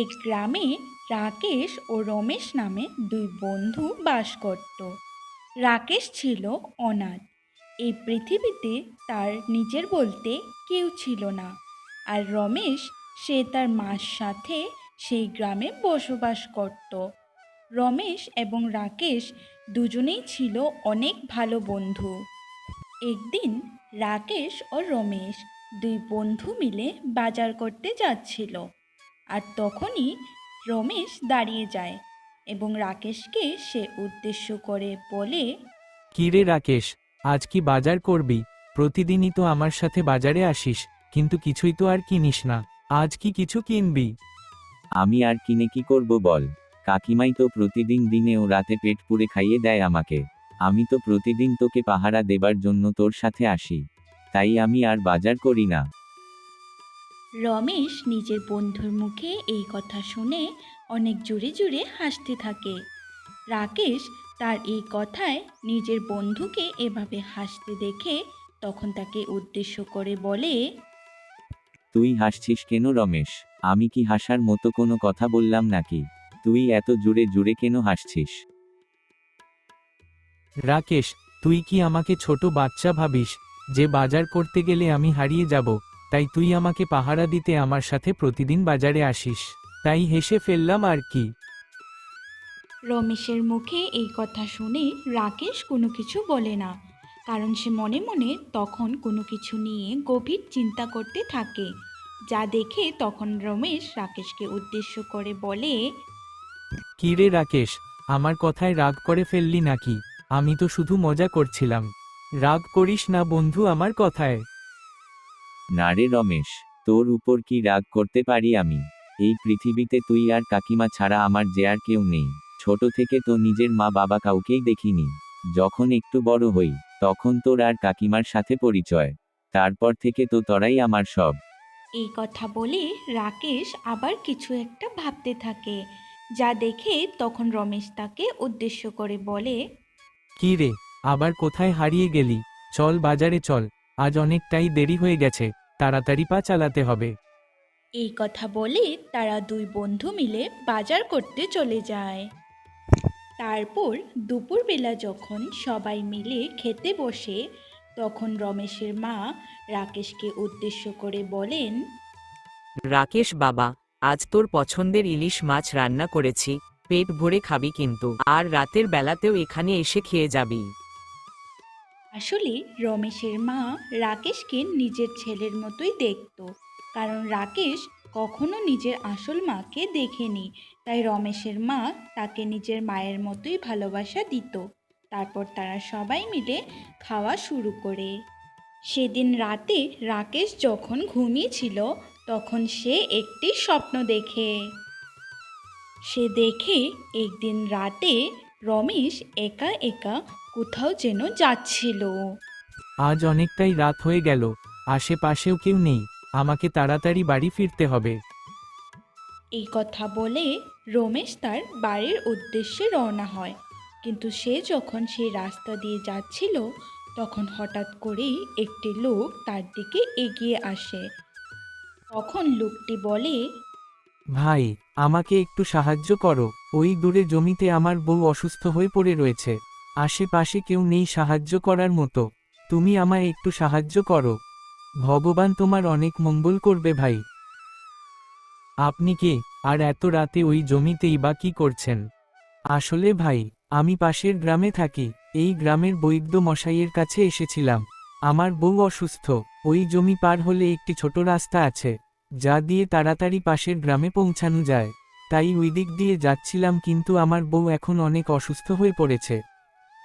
এক গ্রামে রাকেশ ও রমেশ নামে দুই বন্ধু বাস করত। রাকেশ ছিল অনাথ। এই পৃথিবীতে তার নিজের বলতে কেউ ছিল না। আর রমেশ, সে তার মার সাথে সেই গ্রামে বসবাস করত। রমেশ এবং রাকেশ দুজনেই ছিল অনেক ভালো বন্ধু। একদিন রাকেশ ও রমেশ দুই বন্ধু মিলে বাজার করতে যাচ্ছিল। আর তখনই রমেশ দাঁড়িয়ে যায় এবং রাকেশকে সে উদ্দেশ্য করে বলে কিরে রাকেশ আজ কি বাজার করবি? প্রতিদিনই তো আমার সাথে বাজারে আসিস কিন্তু কিছুই তো আর কিনিস না। আজ কি কিছু কিনবি? আমি আর কিনে কি করব বল? কাকিমাই তো প্রতিদিন দিনে ও রাতে পেট পুড়ে খাইয়ে দেয় আমাকে। আমি তো প্রতিদিন তোকে পাহারা দেবার জন্য তোর সাথে আসি। তাই আমি আর বাজার করি না। রমেশ নিজের বন্ধুর মুখে এই কথা শুনে অনেক জোরে জোরে হাসতে থাকে। রাকেশ তার এই কথায় নিজের বন্ধুকে এভাবে হাসতে দেখে তখন তাকে উদ্দেশ্য করে বলে তুই হাসছিস কেন রমেশ? আমি কি হাসার মতো কোনো কথা বললাম নাকি? তুই এত জুড়ে জুড়ে কেন হাসছিস? রাকেশ তুই কি আমাকে ছোট বাচ্চা ভাবিস? যে বাজার করতে গেলে আমি হারিয়ে যাব তাই তুই আমাকে পাহারা দিতে আমার সাথে প্রতিদিন বাজারে আসিস। তাই হেসে ফেললাম আর কি। রমেশের মুখে এই কথা শুনে রাকেশ কোনো কিছু বলে না কারণ সে মনে মনে তখন কোনো কিছু নিয়ে গভীর চিন্তা করতে থাকে। যা দেখে তখন রমেশ রাকেশকে উদ্দেশ্য করে বলে কিরে রাকেশ আমার কথায় রাগ করে ফেললি নাকি? আমি তো শুধু মজা করছিলাম। রাগ করিস না বন্ধু আমার কথায়। না রে রমেশ তোর উপর কি রাগ করতে পারি আমি? এই পৃথিবীতে তুই আর কাকিমা ছাড়া আমার যে আর কেউ নেই। ছোট থেকে তো নিজের মা বাবা কাউকেই দেখিনি। যখন একটু বড় হই তখন তোর আর কাকিমার সাথে পরিচয়। তারপর থেকে তো তোরাই আমার সব। এই কথা বলে রাকেশ আবার কিছু একটা ভাবতে থাকে। যা দেখে তখন রমেশ তাকে উদ্দেশ্য করে বলে কি রে আবার কোথায় হারিয়ে গেলি? চল বাজারে চল। আজ অনেকটাই দেরি হয়ে গেছে তাড়াতাড়ি পা চালাতে হবে। এই কথা বলে তারা দুই বন্ধু মিলে বাজার করতে চলে যায়। তারপর দুপুরবেলা যখন সবাই মিলে খেতে বসে তখন রমেশের মা রাকেশকে উদ্দেশ্য করে বলেন রাকেশ বাবা আজ তোর পছন্দের ইলিশ মাছ রান্না করেছি পেট ভরে খাবি কিন্তু আর রাতের বেলাতেও এখানে এসে খেয়ে যাবি। আসলে রমেশের মা রাকেশকে নিজের ছেলের মতোই দেখত। কারণ রাকেশ কখনো নিজের আসল মাকে দেখেনি। তাই রমেশের মা তাকে নিজের মায়ের মতোই ভালোবাসা দিত। তারপর তারা সবাই মিলে খাওয়া শুরু করে। সেদিন রাতে রাকেশ যখন ঘুমিয়েছিল, তখন সে একটি স্বপ্ন দেখে। সে দেখে একদিন রাতে রমেশ একা একা কোথাও যেন যাচ্ছিল। আজ অনেকটাই রাত হয়ে গেল আশেপাশেও কেউ নেই আমাকে তাড়াতাড়ি বাড়ি ফিরতে হবে। এই কথা বলে রমেশ তার বাড়ির উদ্দেশ্যে রওনা হয় কিন্তু সে যখন সেই রাস্তা দিয়ে যাচ্ছিল তখন হঠাৎ করেই একটি লোক তার দিকে এগিয়ে আসে। তখন লোকটি বলে ভাই, আমাকে একটু সাহায্য করো, ওই দূরে জমিতে আমার বউ অসুস্থ হয়ে পড়ে রয়েছে। আশেপাশে কেউ নেই সাহায্য করার মতো। তুমি আমায় একটু সাহায্য করো। ভগবান তোমার অনেক মঙ্গল করবে ভাই। আপনি কে? আর এত রাতে ওই জমিতেই বা কি করছেন? আসলে ভাই, আমি পাশের গ্রামে থাকি। এই গ্রামের বৈদ্য মশাইয়ের কাছে এসেছিলাম। আমার বউ অসুস্থ। ওই জমি পার হলে একটি ছোট রাস্তা আছে। যা দিয়ে তাড়াতাড়ি পাশের গ্রামে পৌঁছানো যায়। তাই ওই দিক দিয়ে যাচ্ছিলাম কিন্তু আমার বউ এখন অনেক অসুস্থ হয়ে পড়েছে।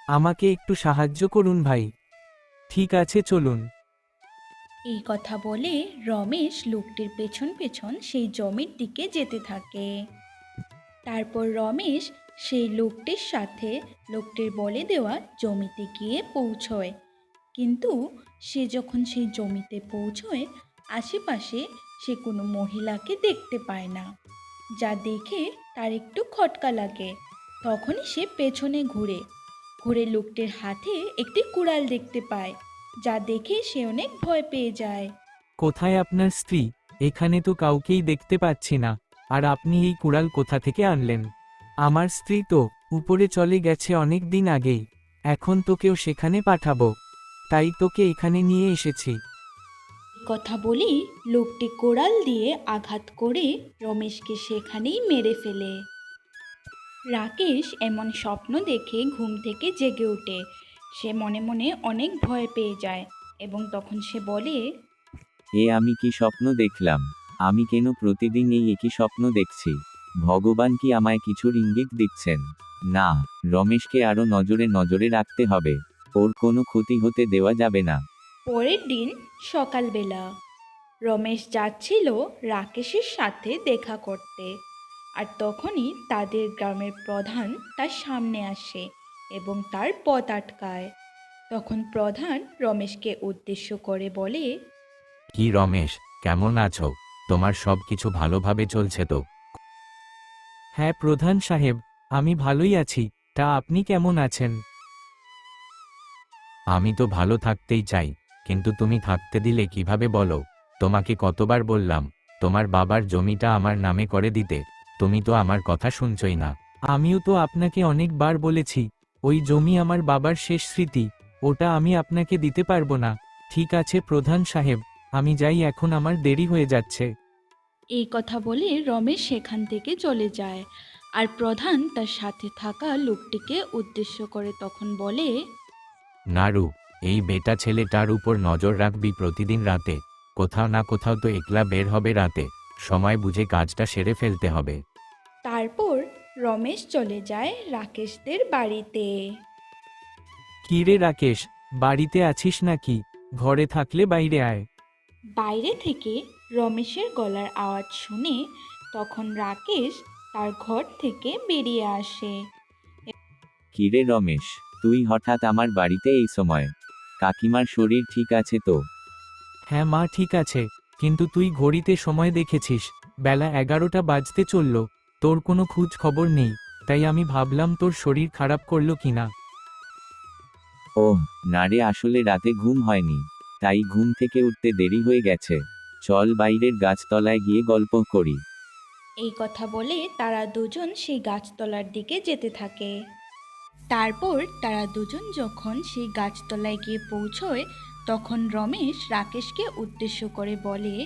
আমাকে একটু সাহায্য করুন ভাই। ঠিক আছে, চলুন। এই কথা বলে রমেশ লোকটির পেছন পেছন সেই জমির দিকে যেতে থাকে। তারপর রমেশ সেই লোকটির সাথে লোকটির বলে দেওয়া জমিতে গিয়ে পৌঁছয়। কিন্তু সে যখন সেই জমিতে পৌঁছয়, আশেপাশে সে কোনো মহিলাকে দেখতে পায় না। যা দেখে তার একটু খটকা লাগে। তখনই সে পেছনে ঘুরে। ঘুরে লোকটির হাতে একটি কুড়াল দেখতে পায়, যা দেখে সে অনেক ভয় পেয়ে যায়। কোথায় আপনার স্ত্রী? এখানে তো কাউকেই দেখতে পাচ্ছি না। আর আপনি এই কুড়াল কোথা থেকে আনলেন? আমার স্ত্রী তো উপরে চলে গেছে অনেক দিন আগেই। এখন তোকেও সেখানে পাঠাবো। তাই তোকে এখানে নিয়ে এসেছি। কথা বলি লোকটি কোড়াল দিয়ে আঘাত করে রমেশকে সেখানেই মেরে ফেলে। রাকেশ এমন স্বপ্ন দেখে ঘুম থেকে জেগে ওঠে। সে মনে মনে অনেক ভয় পেয়ে যায় এবং তখন সে বলে এ আমি কি স্বপ্ন দেখলাম? আমি কেন প্রতিদিন এই একই স্বপ্ন দেখছি? ভগবান কি আমায় কিছুর ইঙ্গিত দিচ্ছেন? না রমেশকে আরও নজরে নজরে রাখতে হবে। ওর কোনো ক্ষতি হতে দেওয়া যাবে না। পরের দিন সকালবেলা। রমেশ যাচ্ছিল রাকেশের সাথে দেখা করতে আর তখনই তাদের গ্রামের প্রধান তার সামনে আসে এবং তার পথ আটকায়। তখন প্রধান রমেশকে উদ্দেশ্য করে বলে, কি রমেশ, কেমন আছো? তোমার সব কিছু ভালোভাবে চলছে তো? হ্যাঁ প্রধান সাহেব, আমি ভালোই আছি। তা আপনি কেমন আছেন? আমি তো ভালো থাকতেই চাই। কিন্তু তুমি থাকতে দিলে কীভাবে বলো? তোমাকে কতবার বললাম তোমার বাবার জমিটা আমার নামে করে দিতে। তুমি তো আমার কথা শুনছই না। আমিও তো আপনাকে অনেকবার বলেছি ওই জমি আমার বাবার শেষ স্মৃতি ওটা আমি আপনাকে দিতে পারব না। ঠিক আছে প্রধান সাহেব আমি যাই এখন আমার দেরি হয়ে যাচ্ছে। এই কথা বলে রমেশ সেখান থেকে চলে যায়। আর প্রধান তার সাথে থাকা লোকটিকে উদ্দেশ্য করে তখন বলে নারু এই বেটা ছেলেটার উপর নজর রাখবি প্রতিদিন রাতে। কোথাও না কোথাও তো একলা বের হবে রাতে। সময় বুঝে কাজটা সেরে ফেলতে হবে। তারপর রমেশ চলে যায় রাকেশদের বাড়িতে। কি রে রাকেশ বাড়িতে আছিস নাকি? ঘরে থাকলে বাইরে আয়। বাইরে থেকে রমেশের গলার আওয়াজ শুনে তখন রাকেশ তার ঘর থেকে বেরিয়ে আসে। কিরে রমেশ তুই হঠাৎ আমার বাড়িতে এই সময় কাকিমার শরীর ঠিক আছে তো? হ্যাঁ মা ঠিক আছে কিন্তু তুই ঘড়িতে সময় দেখেছিস বেলা এগারোটা বাজতে চলল তোর কোনো খোঁজ খবর নেই তাই আমি ভাবলাম তোর শরীর খারাপ করল কিনা ওহ না রে আসলে রাতে ঘুম হয়নি তাই ঘুম থেকে উঠতে দেরি হয়ে গেছে চল বাইরের গাছতলায় গিয়ে গল্প করি। এই কথা বলে তারা দুজন সেই গাছতলার দিকে যেতে থাকে। তারপর তারা দুজন যখন সেই গাছতলায় গিয়ে পৌঁছয় তখন রমেশ রাকেশকে উদ্দেশ্য করে বলে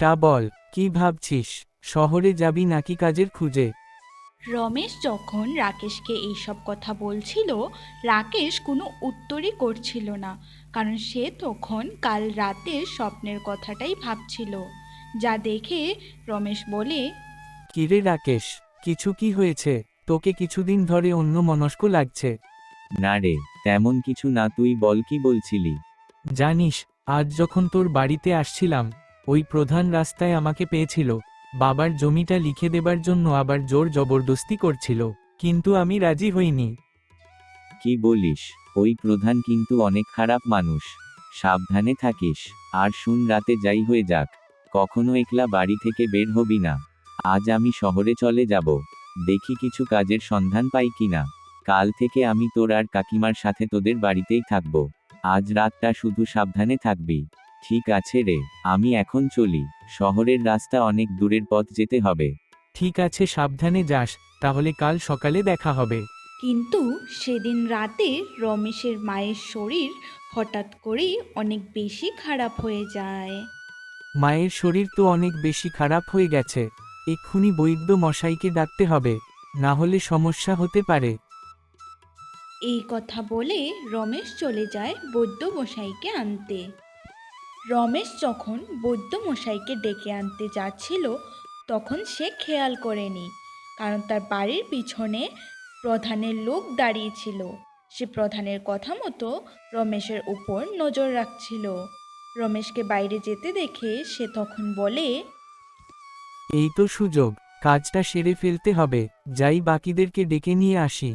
তা বল কি ভাবছিস? শহরে যাবি নাকি কাজের খুঁজে? রমেশ যখন রাকেশকে এইসব কথা বলছিল রাকেশ কোনো উত্তরই করছিল না কারণ সে তখন কাল রাতে স্বপ্নের কথাটাই ভাবছিল। যা দেখে রমেশ বলে কিরে রাকেশ কিছু কি হয়েছে? তোকে কিছুদিন ধরে অন্য মনস্ক লাগছে। না রে তেমন কিছু না তুই বল কি বলছিলি? জানিস আজ যখন তোর বাড়িতে আসছিলাম ওই প্রধান রাস্তায় আমাকে পেয়েছিল। বাবার জমিটা লিখে দেবার জন্য আবার জোর জবরদস্তি করছিল কিন্তু আমি রাজি হইনি। কি বলিস ওই প্রধান কিন্তু অনেক খারাপ মানুষ। সাবধানে থাকিস আর শুন রাতে যাই হয়ে যাক কখনো একলা বাড়ি থেকে বের হবি না। আজ আমি শহরে চলে যাব। দেখি কিছু কাজের সন্ধান পাই কিনা। কাল থেকে আমি তোর আর কাকিমার সাথে তোদের বাড়িতেই থাকব। আজ রাতটা শুধু সাবধানে থাকবি। ঠিক আছে রে আমি এখন চলি। শহরের রাস্তা অনেক দূরের পথ যেতে হবে। ঠিক আছে সাবধানে যাস। তাহলে কাল সকালে দেখা হবে। কিন্তু সেদিন রাতে রমেশের মায়ের শরীর হঠাৎ করেই অনেক বেশি খারাপ হয়ে যায়। মায়ের শরীর তো অনেক বেশি খারাপ হয়ে গেছে। এক্ষুনি বৈদ্য মশাইকে ডাকতে হবে, না হলে সমস্যা হতে পারে। এই কথা বলে রমেশ চলে যায় বৈদ্য মশাইকে আনতে। রমেশ যখন বৈদ্য মশাইকে ডেকে আনতে যাচ্ছিল, তখন সে খেয়াল করেনি, কারণ তার বাড়ির পিছনে প্রধানের লোক দাঁড়িয়েছিল সে প্রধানের কথা মতো রমেশের উপর নজর রাখছিল। রমেশকে বাইরে যেতে দেখে সে তখন বলে এই তো সুযোগ কাজটা সেরে ফেলতে হবে যাই বাকিদেরকে ডেকে নিয়ে আসি।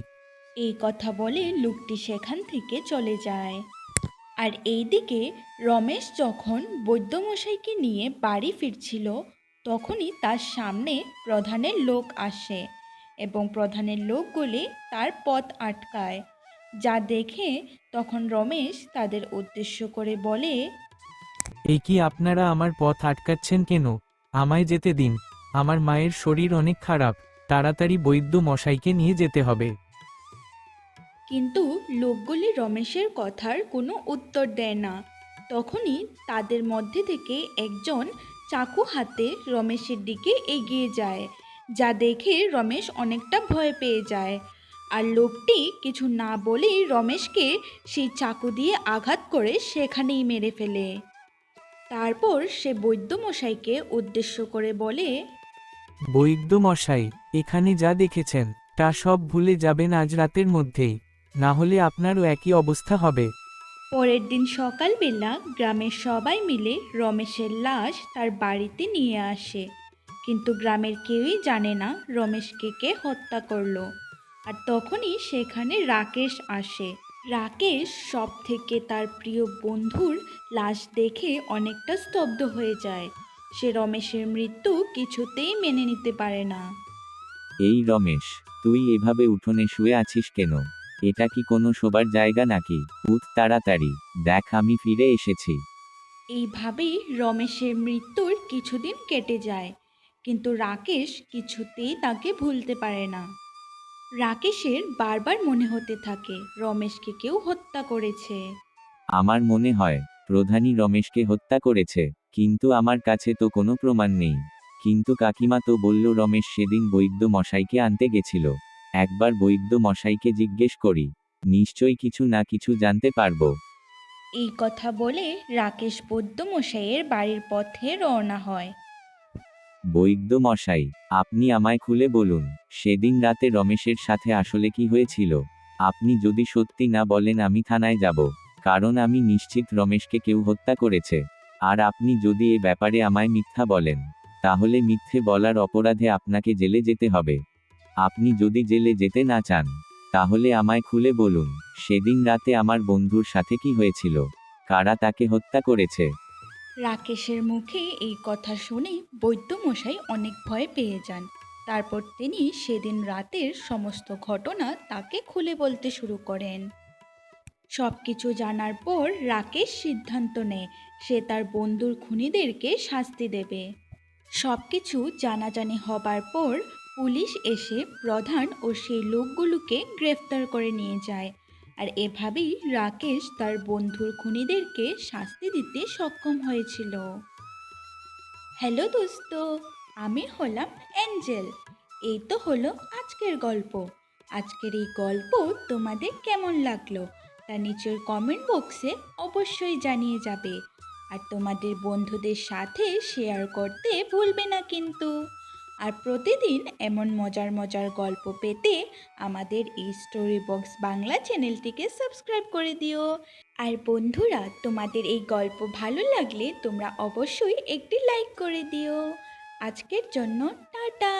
এই কথা বলে লোকটি সেখান থেকে চলে যায়। আর এইদিকে রমেশ যখন বৈদ্যমশাইকে নিয়ে বাড়ি ফিরছিল তখনই তার সামনে প্রধানের লোক আসে এবং প্রধানের লোকগুলি তার পথ আটকায়। যা দেখে তখন রমেশ তাদের উদ্দেশ্য করে বলে এই কি আপনারা আমার পথ আটকাচ্ছেন কেন? আমায় যেতে দিন। আমার মায়ের শরীর অনেক খারাপ, তাড়াতাড়ি বৈদ্য মশাইকে নিয়ে যেতে হবে। কিন্তু লোকগুলি রমেশের কথার কোনো উত্তর দেয় না। তখনই তাদের মধ্যে থেকে একজন চাকু হাতে রমেশের দিকে এগিয়ে যায়, যা দেখে রমেশ অনেকটা ভয় পেয়ে যায়। আর লোকটি কিছু না বলেই রমেশকে সেই চাকু দিয়ে আঘাত করে সেখানেই মেরে ফেলে। তারপর সে বৈদ্যমশাইকে উদ্দেশ্য করে বলে বৈদ্য মশাই এখানে যা দেখেছেন তা সব ভুলে যাবেন আজ রাতের মধ্যেই। না হলে আপনারও একই অবস্থা হবে। পরের দিন সকালবেলা গ্রামের সবাই মিলে রমেশের লাশ তার বাড়িতে নিয়ে আসে। কিন্তু গ্রামের কেউই জানে না রমেশকে কে হত্যা করল। আর তখনই সেখানে রাকেশ আসে। রাকেশ সব থেকে তার প্রিয় বন্ধুর লাশ দেখে অনেকটা স্তব্ধ হয়ে যায়। সে রমেশের মৃত্যু কিছুতেই মেনে নিতে পারে না। এই রমেশ তুই এভাবে উঠোনে শুয়ে আছিস কেন? এটা কি কোনো শোবার জায়গা নাকি? উঠ তাড়াতাড়ি দেখ আমি ফিরে এসেছি। এইভাবেই রমেশের মৃত্যুর কিছুদিন কেটে যায় কিন্তু রাকেশ কিছুতেই তাকে ভুলতে পারে না। রাকেশের বারবার মনে হতে থাকে রমেশকে কেউ হত্যা করেছে। আমার মনে হয় প্রধানী রমেশকে হত্যা করেছে কিন্তু আমার কাছে তো কোনো প্রমাণ নেই। কিন্তু কাকিমা তো বলল রমেশ সেদিন বৈদ্য মশাইকে আনতে গেছিল। একবার বৈদ্য মশাইকে জিজ্ঞেস করি নিশ্চয়ই কিছু না কিছু জানতে পারব। এই কথা বলে রাকেশ বৈদ্য মশাইয়ের বাড়ির পথে রওনা হয়। বৈদ্য মশাই আপনি আমায় খুলে বলুন, সেদিন রাতে রমেশের সাথে আসলে কি হয়েছিল? আপনি যদি সত্যি না বলেন আমি থানায় যাব, কারণ আমি নিশ্চিত রমেশকে কেউ হত্যা করেছে। আর আপনি যদি এ ব্যাপারে আমায় মিথ্যা বলেন, তাহলে মিথ্যে বলার অপরাধে আপনাকে জেলে যেতে হবে। আপনি যদি জেলে যেতে না চান, তাহলে আমায় খুলে বলুন, সেদিন রাতে আমার বন্ধুর সাথে কি হয়েছিল? কারা তাকে হত্যা করেছে? রাকেশের মুখে এই কথা শুনে বৈদ্যমশাই অনেক ভয় পেয়ে যান। তারপর তিনি সেদিন রাতের সমস্ত ঘটনা তাকে খুলে বলতে শুরু করেন। সব কিছু জানার পর রাকেশ সিদ্ধান্ত নেয়, সে তার বন্ধুর খুনিদেরকে শাস্তি দেবে। সব কিছু জানাজানি হবার পর পুলিশ এসে প্রধান ও সেই লোকগুলোকে গ্রেফতার করে নিয়ে যায়। আর এভাবেই রাকেশ তার বন্ধুর খুনিদেরকে শাস্তি দিতে সক্ষম হয়েছিল। হ্যালো দোস্ত, আমি হলাম অ্যাঞ্জেল। এই তো হলো আজকের গল্প। আজকের এই গল্প তোমাদের কেমন লাগল তা নিচের কমেন্ট বক্সে অবশ্যই জানিয়ে যাবে। আর তোমাদের বন্ধুদের সাথে শেয়ার করতে ভুলবে না কিন্তু। আর প্রতিদিন এমন মজার মজার গল্প পেতে আমাদের এই স্টোরি বক্স বাংলা চ্যানেলটিকে সাবস্ক্রাইব করে দিও। আর বন্ধুরা, তোমাদের এই গল্প ভালো লাগলে তোমরা অবশ্যই একটি লাইক করে দিও। আজকের জন্য টাটা!